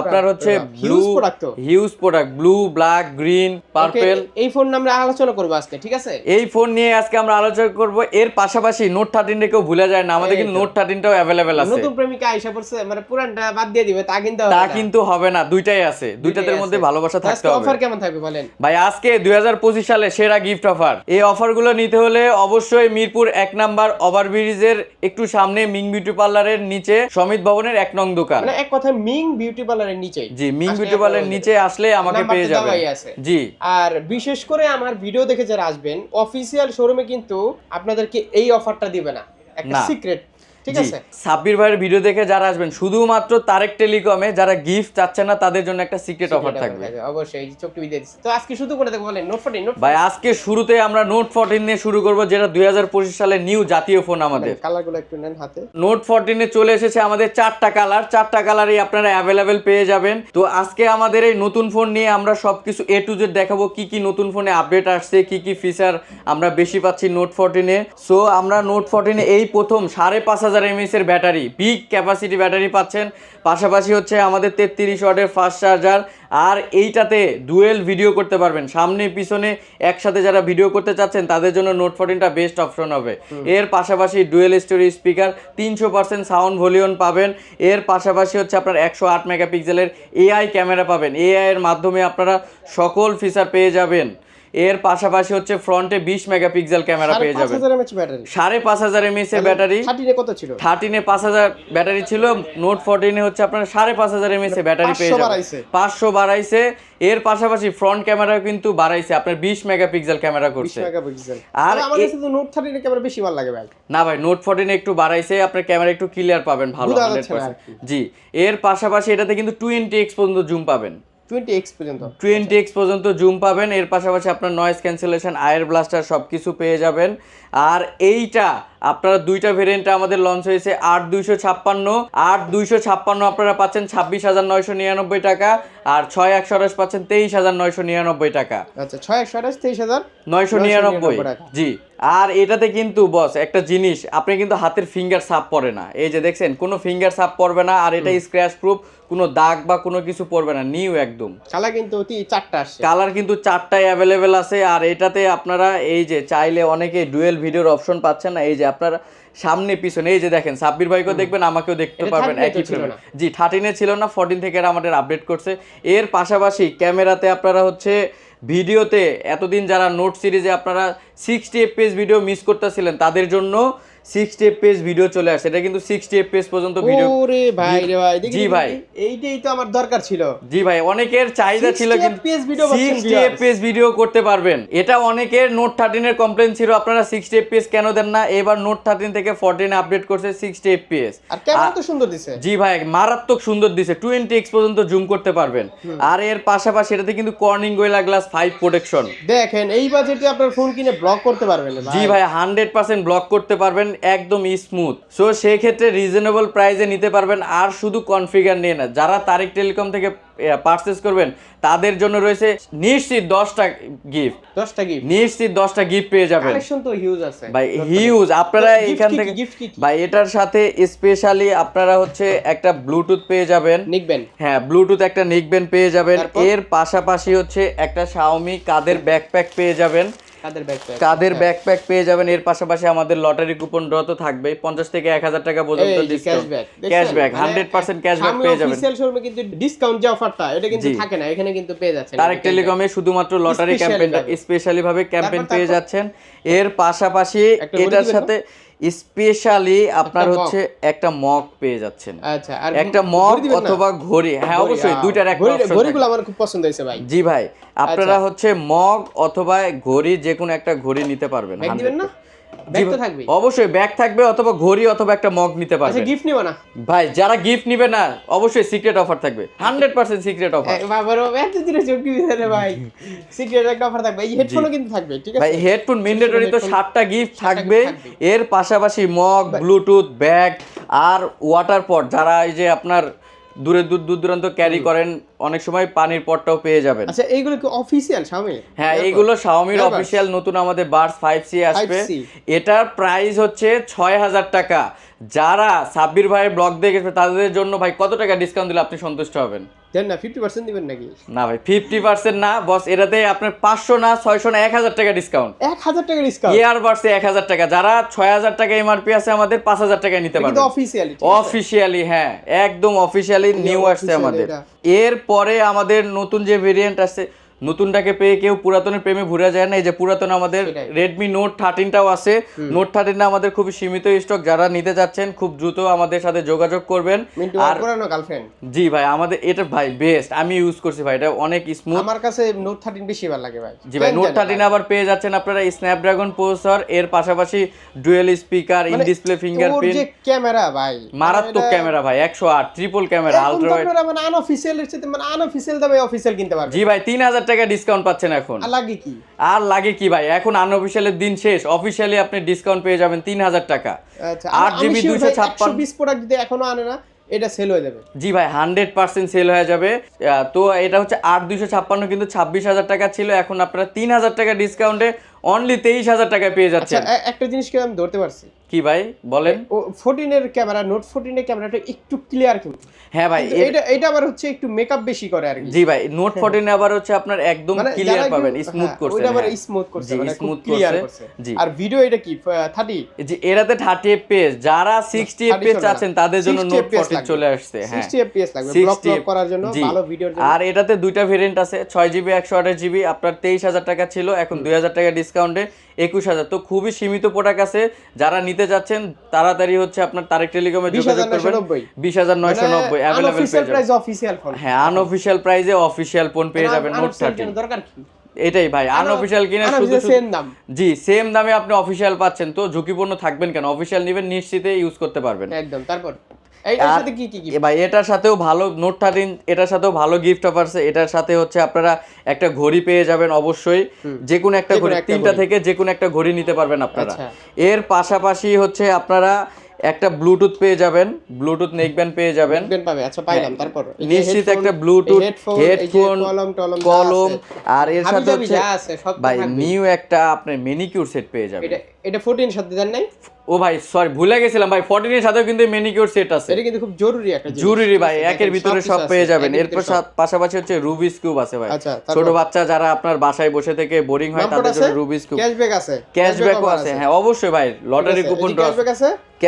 আপনার হচ্ছে huge product blue black এই ফোন আমরা আলোচনা করব আজকে এই ফোন নিয়ে আজকে আমরা আলোচনা করব। এর পাশাপাশি নোট থার্টিন রেকেও ভুলে যায় না। আমাদের কিন্তু নোট 13টাও अवेलेबल আছে। নতুন প্রেমিকা আইসা পড়ছে মানে পুরানটা বাদ দিয়ে দিবে তা কিন্তু তা কিন্তু হবে না দুইটাই আছে। দুইটাদের মধ্যে ভালোবাসা থাকতে হবে। অফার কেমন থাকবে বলেন? ভাই আজকে 2025 সালে সেরা গিফট অফার এই অফারগুলো নিতে হলে অবশ্যই মিরপুর এক নাম্বার ওভারব্রিজের একটু সামনে মিং বিউটি পার্লারের নিচে সমিত ভবনের এক নং দোকান। মানে এক কথা মিং বিউটি পার্লারের নিচে। জি মিং বিউটি পার্লারের নিচে আসলে আমাকে পেয়ে যাবে জি। আর বিশেষ করে আমার ভিডিও দেখে যারা আসবেন অফিসিয়াল শোরুমে কিন্তু আপনাদেরকে এই অফারটা দিবে না। একটা সিক্রেট ঠিক আছে? সাব্বির ভাইয়ের ভিডিও দেখে যারা আসবেন শুধুমাত্র তারেক টেলিকমে যারা গিফট চাচ্ছে না তাদের জন্য একটা সিক্রেট অফার থাকবে। অবশ্যই চোখ টিভি দিয়ে তো আজকে শুধু করে দেখো বলেন নোট ফোর্টিন নোট ভাই আজকে শুরুতে আমরা নোট ফোরটিন নিয়ে শুরু করব যেটা দুই সালের নিউ জাতীয় ফোন আমাদের। কালারগুলো একটু নেন হাতে। নোট ফোরটিনে চলে এসেছে আমাদের চারটা কালার চারটা কালারই আপনারা অ্যাভেলেবেল পেয়ে যাবেন। তো আজকে আমাদের এই নতুন ফোন নিয়ে আমরা সবকিছু এ টু জেড দেখাবো কি কি নতুন ফোনে আপডেট আসছে কি কি ফিচার আমরা বেশি পাচ্ছি নোট ফোরটিনে সো আমরা নোট ফোরটিনে এই প্রথম সাড়ে পাঁচ হাজার এমএস এর ব্যাটারি বিগ ক্যাপাসিটি ব্যাটারি পাচ্ছেন। পাশাপাশি হচ্ছে আমাদের তেত্রিশ ওয়াটের ফাস্ট চার্জার আর এইটাতে ডুয়েল ভিডিও করতে পারবেন। সামনে পিছনে একসাথে যারা ভিডিও করতে চাচ্ছেন তাদের জন্য নোট ফোরটিনটা বেস্ট অপশন হবে। এর পাশাপাশি ডুয়েল স্টোরি স্পিকার তিনশো পার্সেন্ট সাউন্ড ভলিউম পাবেন। এর পাশাপাশি হচ্ছে আপনার একশো আট মেগাপিক্সেলের এআই ক্যামেরা পাবেন। এআই এর মাধ্যমে আপনারা সকল ফিচার পেয়ে যাবেন। এর পাশাপাশি হচ্ছে ফ্রন্টে বিশ মেগাপিক্সেল ক্যামেরা পেয়ে যাবেন। সাড়ে পাঁচ হাজার এমএস এর ব্যাটারি। কত ছিল? থার্টিনে পাঁচ হাজার ব্যাটারি ছিল। নোট ফোরটিনে হচ্ছে আপনার সাড়ে পাঁচ হাজার এমএস এ ব্যাটারি পেয়ে 500 যাবেন পাঁচশো বাড়াইছে। এর পাশাপাশি ফ্রন্ট ক্যামেরা কিন্তু বাড়াইছে। আপনার বিশ মেগাপিক্সেল ক্যামেরা করছে। আর আর আমার কাছে তো নোট থার্টিনে ক্যামেরা বেশি ভালো লাগে ভাই। না ভাই নোট ফোরটিনে একটু বাড়াইছে। আপনার ক্যামেরা একটু ক্লিয়ার পাবেন ভালো। জি। এর পাশাপাশি এটাতে কিন্তু টোয়েন্টি এক্স পর্যন্ত জুম পাবেন। টোয়েন্টি এক্স পর্যন্ত। টোয়েন্টি এক্স জুম পাবেন। এর পাশাপাশি আপনার নয়েজ ক্যান্সেলেশন আয়ের ব্লাস্টার সব কিছু পেয়ে যাবেন। আর এইটা আপনারা দুইটা ভেরিয়েন্টে আমাদের লঞ্চ হয়েছে আট দুইশো ছাপ্পান্ন আট দুইশো ছাপ্পান্ন আপনারা পাচ্ছেন ছাব্বিশ হাজার নয়শো নিরানব্বই টাকা আর ছয় একশো আঠাশ পাচ্ছেন তেইশ হাজার নয়শো নিরানব্বই টাকা। আচ্ছা ছয় একশো আঠাশ তেইশ হাজার নয়শো নিরানব্বই। জি আর এটাতে কিন্তু বস একটা জিনিস আপনি কিন্তু হাতের ফিঙ্গার সাপ পড়ে না। এই যে দেখছেন কোনো ফিঙ্গার সাপ পড়বে না আর এটা স্ক্র্যাচ প্রুফ কোনো দাগ বা কোনো কিছু পড়বে না নিউ একদম। কালার কিন্তু অতি চারটা আসছে। কালার কিন্তু চারটাই অ্যাভেলেবেল আছে আর এটাতে আপনারা এই যে চাইলে অনেকে ডুয়েল ভিডিওর অপশন পাচ্ছেন না এই যে আপনারা সামনে পিছনে এই যে দেখেন সাব্বির ভাইকেও দেখবেন আমাকেও দেখতে পারবেন একই না। জি থার্টিনে ছিল না ফোরটিন থেকে আমাদের আপডেট করছে। এর পাশাপাশি ক্যামেরাতে আপনারা হচ্ছে ভিডিওতে এতদিন যারা নোট সিরিজে আপনারা সিক্সটি এফপিএস ভিডিও মিস করতেছিলেন তাদের জন্য সিক্সটি এফপিএস ভিডিও চলে আসছে এটা কিন্তু সিক্সটি এফপিএস পর্যন্ত ভিডিও ওরে ভাই রে ভাই জি ভাই। এইটাই তো আমার দরকার ছিল। জি ভাই অনেকের চাহিদা ছিল 60 কিন্তু FPS video পাচ্ছেন 60 viewers। এফপিএস ভিডিও করতে পারবেন। এটা অনেকের নোট থার্টিনের কমপ্লেন ছিল আপনারা সিক্সটি এফপিএস কেন দেন না? এবার নোট থার্টিন থেকে ফোরটিন আপডেট করছে সিক্সটি এফপিএস আর কেমন তো সুন্দর দিছে। জি ভাই মারাত্মক সুন্দর দিছে। টোয়েন্টি এক্স পর্যন্ত জুম করতে পারবেন। আর এর পাশাপাশি এটাতে কিন্তু Corning gorilla glass five protection দেখেন এই বাজেটে আপনার ফোন কিনে ব্লক করতে পারবেন জি ভাই। হান্ড্রেড পার্সেন্ট ব্লক করতে পারবেন। একদম স্মুথ সো সেই ক্ষেত্রে রিজনেবল প্রাইসে নিতে পারবেন। আর শুধু কনফিগার নিয়ে না যারা তারিক টেলিকম থেকে পারচেস করবেন তাদের জন্য রয়েছে নিশ্চিত দশটা গিফট দশটা গিফট নিশ্চিত দশটা গিফট পেয়ে যাবেন। কালেকশন তো হিউজ আছে। ভাই হিউজ আপনারা এখান থেকে? ভাই এটার সাথে স্পেশালি আপনারা হচ্ছে একটা ব্লুটুথ পেয়ে যাবেন। নিকবেন হ্যাঁ ব্লুটুথ একটা নিকবেন পেয়ে যাবেন। এর পাশাপাশি হচ্ছে একটা শাওমি কাদের ব্যাকপ্যাক পেয়ে যাবেন। কাদের ব্যাকপ্যাক পেয়ে যাবেন এর পাশাপাশি আমাদের লটারি কুপন ড্র তো থাকবে পঞ্চাশ থেকে এক হাজার টাকা পর্যন্ত discount cashback hundred percent cashback পেয়ে যাবেন। অফিসিয়াল শোরুমে কিন্তু ডিসকাউন্ট যে অফারটা এটা কিন্তু থাকে না এখানে কিন্তু পেয়ে যাচ্ছেন। ডাইরেক্ট টেলিকমে শুধুমাত্র লটারি ক্যাম্পেইনটা স্পেশালি ভাবে ক্যাম্পেইন পেয়ে যাচ্ছেন। এর পাশাপাশি এটার সাথে স্পেশালি আপনার হচ্ছে একটা মগ পেয়ে যাচ্ছেন। আচ্ছা আর একটা মগ অথবা ঘড়ি হ্যাঁ অবশ্যই দুইটার একটা। ঘড়িগুলো আমার খুব পছন্দ হয়েছে ভাই। জি ভাই আপনারা আচ্ছা। হচ্ছে মগ অথবা ঘড়ি যে কোনো একটা ঘড়ি নিতে পারবেন না? ব্যাগ তো থাকবে অবশ্যই ব্যাগ থাকবে অথবা ঘড়ি অথবা একটা মগ নিতে আচ্ছা পারবে। গিফট নিব না? ভাই যারা গিফট নিবে না অবশ্যই সিক্রেট অফার থাকবে। হান্ড্রেড পার্সেন্ট সিক্রেট অফার বাবার এত দিনে চোখটি ভিতরে ভাই? সিক্রেট একটা অফার থাকবে। এই হেডফোনও কিন্তু থাকবে ঠিক ভাই হেডফোন ম্যান্ডেটরি তো সাতটা গিফট থাকবে। এর পাশাপাশি মগ ব্লুটুথ ব্যাগ আর ওয়াটার পট যারা এই যে আপনার দূরে দূর দূর দূরান্ত ক্যারি করেন অনেক সময় পানির পটটাও পেয়ে যাবেন। আচ্ছা এইগুলো কি অফিসিয়াল শাওমি হ্যাঁ এইগুলো শাওমির। অফিসিয়াল নতুন আমাদের বার্স ফাইভ সি আসবে। এটার প্রাইস হচ্ছে ছয় হাজার টাকা। যারা সাব্বির ভাইয়ের ব্লগ দেখেছে তাদের জন্য ভাই কত টাকা ডিসকাউন্ট দিলে আপনি সন্তুষ্ট হবেন? দেন না ফিফটি পার্সেন্ট দিবেন নাকি? না ভাই ফিফটি পার্সেন্ট না বস এটাতে আপনার পাঁচশো না ছয়শো না এক হাজার টাকা ডিসকাউন্ট এক হাজার টাকা ডিসকাউন্ট ইয়ার বার্সে এক হাজার টাকা যারা ছয় হাজার টাকা এমআরপি আছে আমাদের পাঁচ হাজার টাকায় নিতে পারবে অফিসিয়ালি অফিসিয়ালি হ্যাঁ একদম অফিসিয়ালি নিউ আসছে আমাদের। আমাদের নতুন যে ভেরিয়েন্ট আসছে নতুনটাকে পেয়ে কেউ পুরাতনের প্রেমে ভুলে যায় না। এই যে পুরাতন আমাদের রেডমি নোট থার্টিনটাও আছে। নোট থার্টিনটা আমাদের খুবই সীমিত স্টক যারা নিতে যাচ্ছেন খুব দ্রুত আমাদের সাথে যোগাযোগ করবেন। আর পুরানো গার্লফ্রেন্ড জি ভাই আমাদের এটা ভাই বেস্ট আমি ইউজ করছি ভাই এটা অনেক স্মুথ আমার কাছে নোট থার্টিন বেশি ভালো লাগে ভাই। জি ভাই নোট থার্টিন আবার পেয়ে যাচ্ছেন আপনারা স্ন্যাপড্রাগন প্রসেসর এর পাশাপাশি dual speaker in display fingerprint camera ভাই মারাত্মক ক্যামেরা ভাই একশো আট ট্রিপল ক্যামেরা আলট্রা মানে আনঅফিসিয়াল এর সাথে মানে আনঅফিসিয়াল দামে অফিসিয়াল কিনতে পারবেন। জি ভাই তিন হাজার টাকা ডিসকাউন্ট পাচ্ছেন এখন। আর লাগে কি? আর লাগে কি ভাই? এখন আনঅফিশিয়ালের দিন শেষ। অফিশিয়ালি আপনি ডিসকাউন্ট পেয়ে যাবেন তিন হাজার টাকা। আচ্ছা আট জিবি দুইশো ছাপ্পান্ন বিশ প্রোডাক্ট যদি এখনও আনে না এটা সেল হয়ে যাবে। জি ভাই হান্ড্রেড পার্সেন্ট সেল হয়ে যাবে। তো এটা হচ্ছে আট দুইশো ছাপ্পান্ন কিন্তু ছাব্বিশ হাজার টাকা ছিল। এখন আপনারা তিন হাজার টাকা ডিসকাউন্টে অনলি তেইশ হাজার টাকায় পেয়ে আচ্ছা যাচ্ছেন। একটা জিনিস কি আমি ধরতে পারছি? কি ভাই? বলেন। ও 14 এর ক্যামেরা নোট 14 এর ক্যামেরাটা একটু ক্লিয়ার কিন্তু। হ্যাঁ ভাই এটা এটা আবার হচ্ছে একটু মেকআপ বেশি করে আর জি ভাই নোট ফোরটিন আবার হচ্ছে আপনার একদম মানে ক্লিয়ার পাবেন স্মুথ হ্যাঁ, করছে ওইটা আবার হ্যাঁ। স্মুথ করছে মানে smooth ক্লিয়ার করছে। জি। আর ভিডিও এটা কি? 30 জি এরাতে থার্টি এফপিএস যারা সিক্সটি 30 এফপিএস চাচ্ছেন তাদের জন্য নোট ফোরটিন চলে আসছে হ্যাঁ। 60 fps লাগবে 60 ব্লক ব্লক করার জন্য ভালো ভিডিওর জন্য। আর এটাতে দুইটা ভেরিয়েন্ট আছে ছয় জিবি একশো আঠাশ জিবি আপনার তেইশ হাজার টাকা ছিল এখন দুই হাজার টাকা ডিসকাউন্টে একুশ হাজার। তো খুবই সীমিত প্রোডাক্ট আছে। যারা নিতে যাচ্ছেন তাড়াতাড়ি হচ্ছে আপনার তারেক টেলিকমে যোগাযোগ করবেন। বিশ হাজার নয়শো নব্বই। অ্যাভেলেবেল ফোন হ্যাঁ আনঅফিসিয়াল প্রাইসে অফিসিয়াল ফোন পেয়ে যাবেন নোট থার্টিন দরকার কি? এটাই ভাই আনঅফিসিয়াল কিনে শুধু সেম দাম। জি সেম দামে আপনি অফিসিয়াল পাচ্ছেন। তো ঝুঁকিপূর্ণ থাকবেন কেন? অফিসিয়াল নেবেন নিশ্চিতে ইউজ করতে পারবেন। একদম তারপর? সাথে কি কি কি ভাই এটার সাথেও ভালো নোট থার্টিন এটার সাথেও ভালো গিফট অফার আছে এটার সাথে হচ্ছে আপনারা একটা ঘড়ি পেয়ে যাবেন অবশ্যই। যে কোনো একটা ঘড়ি তিনটা থেকে যে কোনো একটা ঘড়ি নিতে পারবেন আপনারা। আচ্ছা। এর পাশাপাশি হচ্ছে আপনারা একটা ব্লুটুথ পেয়ে যাবেন ব্লুটুথ নেকব্যান্ড পেয়ে যাবেন। আচ্ছা পাইলাম তারপর। হ্যাঁ। নিশ্চিত একটা ব্লুটুথ হেডফোন কলম কলম আর এর সাথে হচ্ছে ভাই নিউ একটা আপনার মেনিকিউর সেট পেয়ে যাবেন। এটা এটা 14 সাথে দেন নাই? ও ভাই সরি ভুলে গেছিলাম ভাই 14 এর সাথেও কিন্তু মেনিকিউর সেট আছে। এটা কিন্তু খুব জরুরি একটা জিনিস। জরুরি ভাই একের ভিতরে সব পেয়ে যাবেন। এরপর পাশাপাশি হচ্ছে রুবিস কিউব আছে ভাই। আচ্ছা, ছোট বাচ্চা। যারা আপনার বাসায় বসে থেকে বোরিং হয় তাদের? জন্য রুবিস কিউব ক্যাশব্যাক আছে। ক্যাশব্যাকও আছে হ্যাঁ অবশ্যই ভাই লটারি কুপন ড্র ক্যাশব্যাক আছে? যে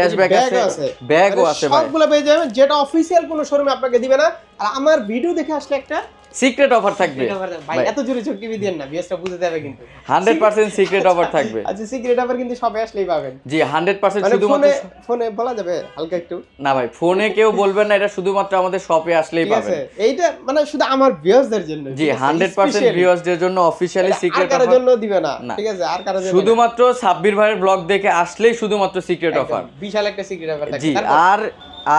আছে, bag আছে। ভাই। সবগুলো পেয়ে যাবেন যেটা অফিসিয়াল কোনো শোরুমে আপনাকে দিবে না। আর আমার ভিডিও দেখে আসলে একটা সিক্রেট অফার থাকবে। ভাই এত জোরে চোখ টিভি দেন না বিএসটা বুঝতে হবে কিন্তু। 100% সিক্রেট অফার থাকবে। আচ্ছা সিক্রেট আবার কিন্তু সবে আসলেই পাবেন। জি 100% মানে শুধুমাত্র ফোনে বলা যাবে হালকা একটু। না ভাই ফোনে কেউ বলবেন না এটা শুধুমাত্র আমাদের শপে আসলেই পাবেন। এইটা মানে শুধু আমার ভিউয়ার্সদের জন্য জি ঠিক 100% Specially। ভিউয়ার্সদের জন্য অফিশিয়ালি সিক্রেট অফার জন্য দিবে না। ঠিক আছে? আর কারোর জন্য শুধুমাত্র সাব্বির ভাইয়ের ব্লগ দেখে আসলেই শুধুমাত্র সিক্রেট অফার বিশাল একটা সিক্রেট অফার জি আর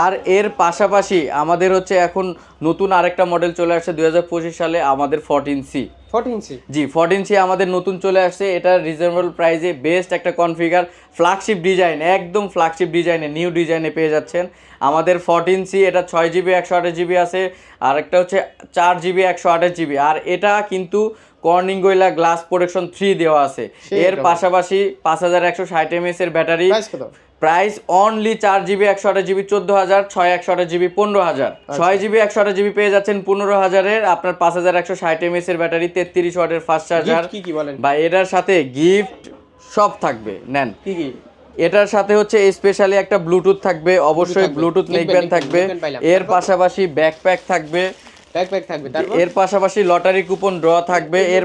আর এর পাশাপাশি আমাদের হচ্ছে এখন নতুন আরেকটা মডেল চলে আসছে দুই হাজার পঁচিশ সালে আমাদের fourteen C 14 inch G fourteen C আমাদের নতুন চলে আসছে। এটা রিজনেবল প্রাইসে বেস্ট একটা কনফিগার ফ্ল্যাগশিপ ডিজাইন একদম ফ্ল্যাগশিপ ডিজাইনে নিউ ডিজাইনে পেয়ে যাচ্ছেন। আমাদের ফোরটিন সি এটা ছয় জিবি একশো আঠাশ জিবি আছে আর একটা হচ্ছে চার জিবি একশো আঠাশ জিবি আর এটা কিন্তু Corning gorilla glass protection three দেওয়া আছে। এর পাশাপাশি পাঁচ হাজার একশো ষাট এমএস এর ব্যাটারি প্রাইস অনলি চার জিবি একশো আঠাশ জিবি চোদ্দ হাজার ছয় একশো আঠাশ জিবি পনেরো হাজার। ছয় জিবি একশো আঠাশ জিবি পেয়ে যাচ্ছেন পনেরো হাজারের আপনার পাঁচ হাজার একশো ষাট এমএস এর ব্যাটারি তেত্রিশ ওয়াটের ফাস্ট চার্জার কি কি বলেন? বা এটার সাথে গিফট সব থাকবে নেন। কি কি? এটার সাথে হচ্ছে স্পেশালি একটা ব্লুটুথ থাকবে অবশ্যই ব্লুটুথ লিখবেন, থাকবে। এর পাশাপাশি ব্যাকপ্যাক থাকবে। ব্যাকপ্যাক থাকবে। তারপর? এর পাশাপাশি লটারি কুপন ড্র থাকবে। এর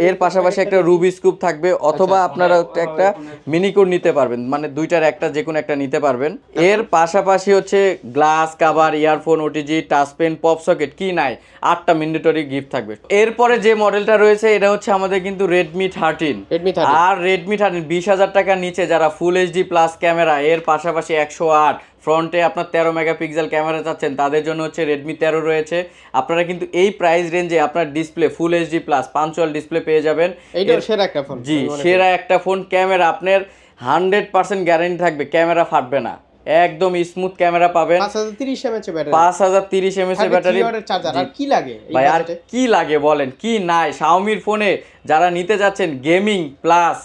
এর পাশাপাশি একটা রুবি স্কুপ থাকবে অথবা আপনারা একটা- মিনি কোড নিতে পারবেন। মানে দুইটার একটা যে কোনো একটা নিতে পারবেন। এর পাশাপাশি হচ্ছে glass cover earphone OTG touch pen pop socket কি নাই আটটা মিন্ডেটরি গিফট থাকবে। এরপরে যে মডেলটা রয়েছে এটা হচ্ছে আমাদের কিন্তু রেডমি থার্টিন আর রেডমি থার্টিন বিশ হাজার টাকার নিচে যারা ফুল এইচডি প্লাস ক্যামেরা এর পাশাপাশি একশো আট ফ্রন্টে আপনার তেরো মেগাপিক্সেল ক্যামেরা চাচ্ছেন তাদের জন্য হচ্ছে রেডমি তেরো রয়েছে। আপনারা কিন্তু এই প্রাইস রেঞ্জে আপনার ডিসপ্লে ফুল এইচডি প্লাস পাঞ্চুয়াল ডিসপ্লে পেয়ে যাবেন। সেরা একটা ফোন জি সেরা একটা ফোন ক্যামেরা আপনার হান্ড্রেড পার্সেন্ট গ্যারান্টি থাকবে ক্যামেরা ফাটবে না। একদম স্মুথ ক্যামেরা পাবেন। পাঁচ হাজার তিরিশ এমএচ ব্যাটারি এমএস এর ব্যাটারি চার্জার আর কি লাগে ভাই আর? কি লাগে বলেন কি নাই? শাওমির ফোনে যারা নিতে যাচ্ছেন গেমিং প্লাস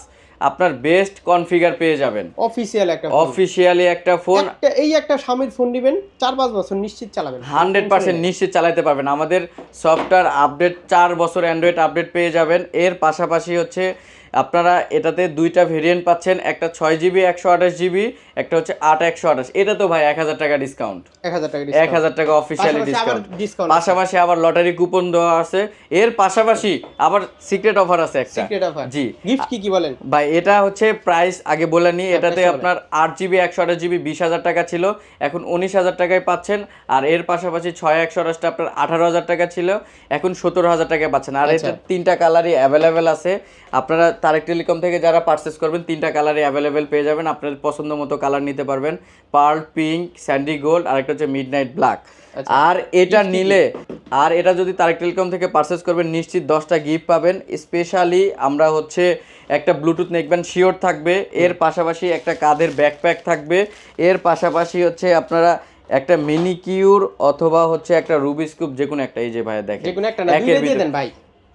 আপনার বেস্ট কনফিগার পেয়ে যাবেন। অফিসিয়াল একটা অফিসিয়ালি একটা ফোন এই একটা স্বামীর ফোন নেবেন চার পাঁচ বছর নিশ্চিত চালাবেন। হান্ড্রেড পার্সেন্ট নিশ্চিত চালাতে পারবেন। আমাদের সফটওয়্যার আপডেট চার বছর অ্যান্ড্রয়েড আপডেট পেয়ে যাবেন। এর পাশাপাশি হচ্ছে আপনারা এটাতে দুইটা ভেরিয়েন্ট পাচ্ছেন একটা ছয় জিবি একশো আঠাশ জিবি একটা হচ্ছে আট একশো আঠাশ। এটা তো ভাই এক হাজার টাকা ডিসকাউন্ট এক হাজার টাকা এক হাজার টাকা অফিসিয়ালি ডিসকাউন্ট পাশাপাশি আবার লটারি কুপন দেওয়া আছে। এর পাশাপাশি আবার সিক্রেট অফার আছে একটা। সিক্রেট অফার জি। গিফট কি কি বলেন? ভাই এটা হচ্ছে প্রাইস আগে বলে নিই হ্যাঁ, এটাতে আপনার আট জিবি একশো আঠাশ জিবি বিশ হাজার টাকা ছিল। এখন উনিশ হাজার টাকায় পাচ্ছেন। আর এর পাশাপাশি ছয় একশো আঠাশটা আপনার আঠারো হাজার টাকা ছিল। এখন সতেরো হাজার টাকায় পাচ্ছেন। আর আচ্ছা। এটা তিনটা কালারই অ্যাভেলেবেল আছে। আপনারা তারেক টেলিকম থেকে যারা পারচেস করবেন তিনটা কালারই অ্যাভেলেবেল পেয়ে যাবেন। আপনার পছন্দ মতো কালার নিতে পারবেন। পার্ল পিঙ্ক স্যান্ডি গোল্ড আর একটা হচ্ছে মিড নাইট ব্ল্যাক। আর এটা নিলে আর এটা যদি তারেক টেলিকম থেকে পারচেস করবেন নিশ্চিত দশটা গিফট পাবেন। স্পেশালি আমরা হচ্ছে একটা ব্লুটুথ নেকব্যান্ড শিওর থাকবে। এর পাশাপাশি একটা কাঁধের ব্যাকপ্যাক থাকবে। এর পাশাপাশি হচ্ছে আপনারা একটা মিনি কিউর অথবা হচ্ছে একটা রুবি স্কুপ যে কোনো একটা এই যে ভাই দেখেন। একের দেন ভাই।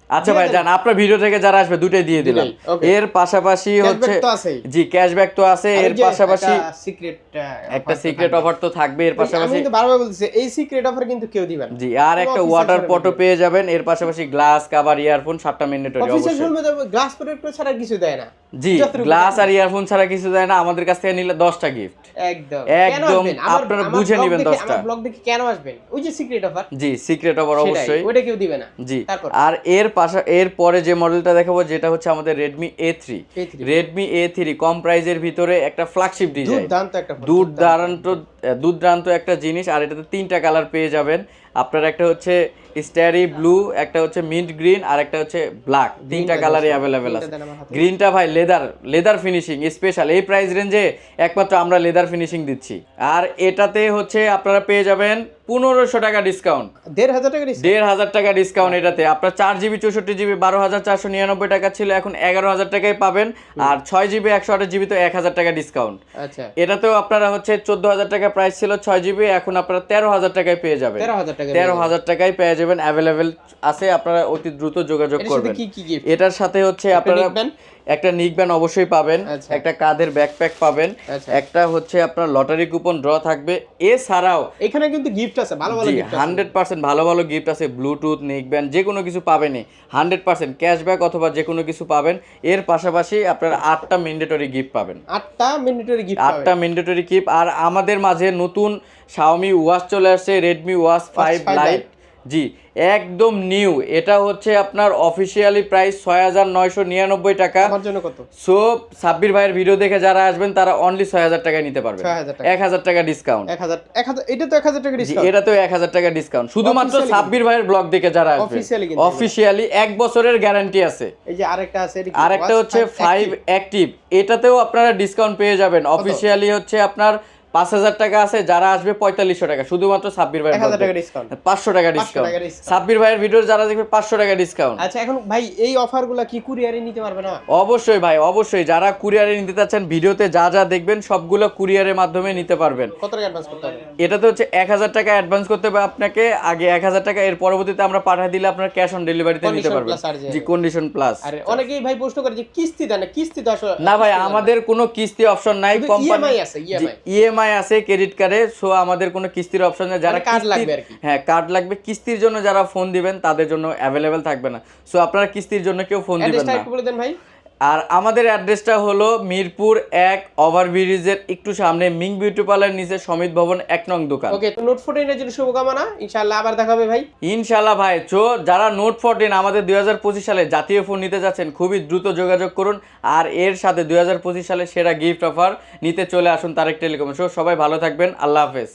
আচ্ছা ভাই জান আপনার ভিডিও থেকে যারা আসবে দুটোই দিয়ে দিলাম। এর পাশাপাশি হচ্ছে জি ক্যাশব্যাক তো আছে। এর পাশাপাশি সিক্রেট একটা সিক্রেট অফার তো থাকবে এর আমি পাশাপাশি কিন্তু বারবার বলতেছি এই সিক্রেট অফার কিন্তু কেউ দিবেন জি আর একটা ওয়াটার পটও পেয়ে যাবেন এর পাশাপাশি গ্লাস কাভার ইয়ারফোন সাতটা ম্যান্ডেটরি অবশ্যই। গ্লাস প্রোটেক্ট ছাড়া কিছু দেয় না। জি গ্লাস আর ইয়ারফোন ছাড়া কিছু দেয় না আমাদের কাছ থেকে নিলে দশটা গিফট একদম। একদম আপনারা বুঝে নিবেন দশটা। আমার ব্লগ দেখে কেন আসবেন? ওই যে সিক্রেট অফার জি সিক্রেট অফার অবশ্যই। ওটা কেউ দিবে না। জি আর এর পাশা এর পরে যে মডেলটা দেখাবো যেটা হচ্ছে আমাদের Redmi A three Redmi A three কম প্রাইজের ভিতরে একটা ফ্ল্যাগশিপ ডিজাইন দুর্দান্ত একটা দুর্দান্ত দুর্দান্ত একটা জিনিস। আর এটাতে তিনটা কালার পেয়ে যাবেন। আপনার একটা হচ্ছে স্টারি ব্লু একটা হচ্ছে মিন্ট গ্রিন আর একটা হচ্ছে ব্ল্যাক তিনটা কালারই অ্যাভেলেবেল আছে। গ্রিনটা ভাই লেদার লেদার ফিনিশিং স্পেশাল এই প্রাইস রেঞ্জে একমাত্র আমরা লেদার ফিনিশিং দিচ্ছি। আর এটাতে হচ্ছে আপনারা পেয়ে যাবেন পনেরোশো টাকা ডিসকাউন্ট দেড় হাজার টাকা দেড় হাজার টাকা ডিসকাউন্ট এটাতে। আপনার চার জিবি চৌষট্টি জিবি বারো হাজার চারশো নিরানব্বই টাকা ছিল এখন এগারো হাজার টাকায় পাবেন। আর ছয় জিবি একশো আঠাশ জিবি তো এক হাজার টাকা ডিসকাউন্ট আচ্ছা। এটাতেও আপনারা হচ্ছে চোদ্দ হাজার টাকা প্রাইস ছিল ছয় জিবি এখন আপনারা তেরো হাজার টাকায় পেয়ে যাবেন। তেরো হাজার টাকা তেরো হাজার টাকায় পেয়ে যাবেন অ্যাভেলেবেল আছে আপনারা অতি দ্রুত যোগাযোগ করবেন। কি কি গিফট এটার সাথে হচ্ছে আপনারা? একটা নিকব্যান অবশ্যই পাবেন আচ্ছা। একটা কাঁধের ব্যাকপ্যাক পাবেন আচ্ছা। একটা হচ্ছে আপনার লটারি কুপন ড্র থাকবে। এছাড়াও এখানে কিন্তু গিফট আছে ভালো ভালো গিফট হান্ড্রেড পার্সেন্ট ভালো ভালো গিফট আছে ব্লুটুথ নেকব্যান্ড যে কোনো কিছু পাবেনই হান্ড্রেড পার্সেন্ট ক্যাশব্যাক অথবা যে কোনো কিছু পাবেন। এর পাশাপাশি আপনারা আটটা ম্যান্ডেটরি গিফট পাবেন। আটটা মিনিটের গিফট আটটা ম্যান্ডেটরি গিফট আর আমাদের মাঝে নতুন শাওমি ওয়াচ চলে আসছে রেডমি ওয়াচ ফাইভ 5 লাইট জি একদম নিউ। এটা হচ্ছে আপনার অফিসিয়ালি প্রাইস ছয় হাজার নয়শো নিরানব্বই টাকা। জন্য কত? সো সাব্বির ভাইয়ের ভিডিও দেখে যারা আসবেন তারা অনলি ছয় হাজার টাকায় নিতে পারবেন। 6,000 টাকা। এক হাজার টাকা ডিসকাউন্ট এটা তো এক হাজার টাকা এটা তো এক হাজার টাকা ডিসকাউন্ট শুধুমাত্র সাব্বির ভাইয়ের ব্লগ দেখে যারা আসবে অফিসিয়ালি এক বছরের গ্যারান্টি আছে। এই যে আরেকটা আছে এটা আর একটা হচ্ছে ফাইভ অ্যাক্টিভ এটাতেও আপনারা ডিসকাউন্ট পেয়ে যাবেন। অফিসিয়ালি হচ্ছে আপনার পাঁচ হাজার টাকা আছে যারা আসবে পঁয়তাল্লিশশো টাকা শুধুমাত্র সাব্বির ভাইয়ের 1000 টাকা blog discount। দেখে। পাঁচশো টাকা ডিসকাউন্ট সাব্বির ভাইয়ের ভিডিও যারা দেখবে পাঁচশো টাকা ডিসকাউন্ট আচ্ছা এখন ভাই এই অফারগুলো কি কুরিয়ারে নিতে পারবে না? অবশ্যই ভাই অবশ্যই। যারা কুরিয়ারে নিতে চাচ্ছেন ভিডিওতে যা যা দেখবেন সবগুলো কুরিয়ারের মাধ্যমে নিতে পারবেন। কত টাকা অ্যাডভান্স করতে হবে? এটাতে হচ্ছে এক হাজার টাকা অ্যাডভান্স করতে হবে আপনাকে। আগে এক হাজার টাকা এর পরবর্তীতে আমরা পাঠিয়ে দিলে আপনার ক্যাশ অন ডেলিভারিতে নিতে পারবেন। জি কন্ডিশন প্লাস আর অনেকেই ভাই প্রশ্ন করে যে কিস্তি দেন কিস্তি তো আসলে না ভাই আমাদের কোনো কিস্তি অপশন নাই কোম্পানি আছে, EMI ইএমআই আছে ক্রেডিট কার্ডে সো আমাদের কোনো কিস্তির অপশন নেই যারা কার্ড লাগবে আর কি। হ্যাঁ কার্ড লাগবে। কিস্তির জন্য যারা ফোন দিবেন তাদের জন্য অ্যাভেলেবেল থাকবে না। সো আপনারা কিস্তির জন্য কেউ ফোন দিবেন না। ভাই। আর আমাদের অ্যাড্রেসটা হলো মিরপুর এক ওভারব্রিজের একটু সামনে মিং বিউটি পার্লার নিচে সমিত ভবন এক নং দোকান। ওকে তো নোট ফোরটিনের জন্য শুভকামনা। ইনশাআল্লাহ আবার দেখা হবে ভাই। ইনশাল্লাহ ভাই চো যারা নোট ফোরটিন আমাদের দুই হাজার পঁচিশ সালে জাতীয় ফোন নিতে যাচ্ছেন খুবই দ্রুত যোগাযোগ করুন। আর এর সাথে দুই হাজার পঁচিশ সালে সেরা গিফট অফার নিতে চলে আসুন তারেক টেলিকম। সো সবাই ভালো থাকবেন আল্লাহ হাফেজ।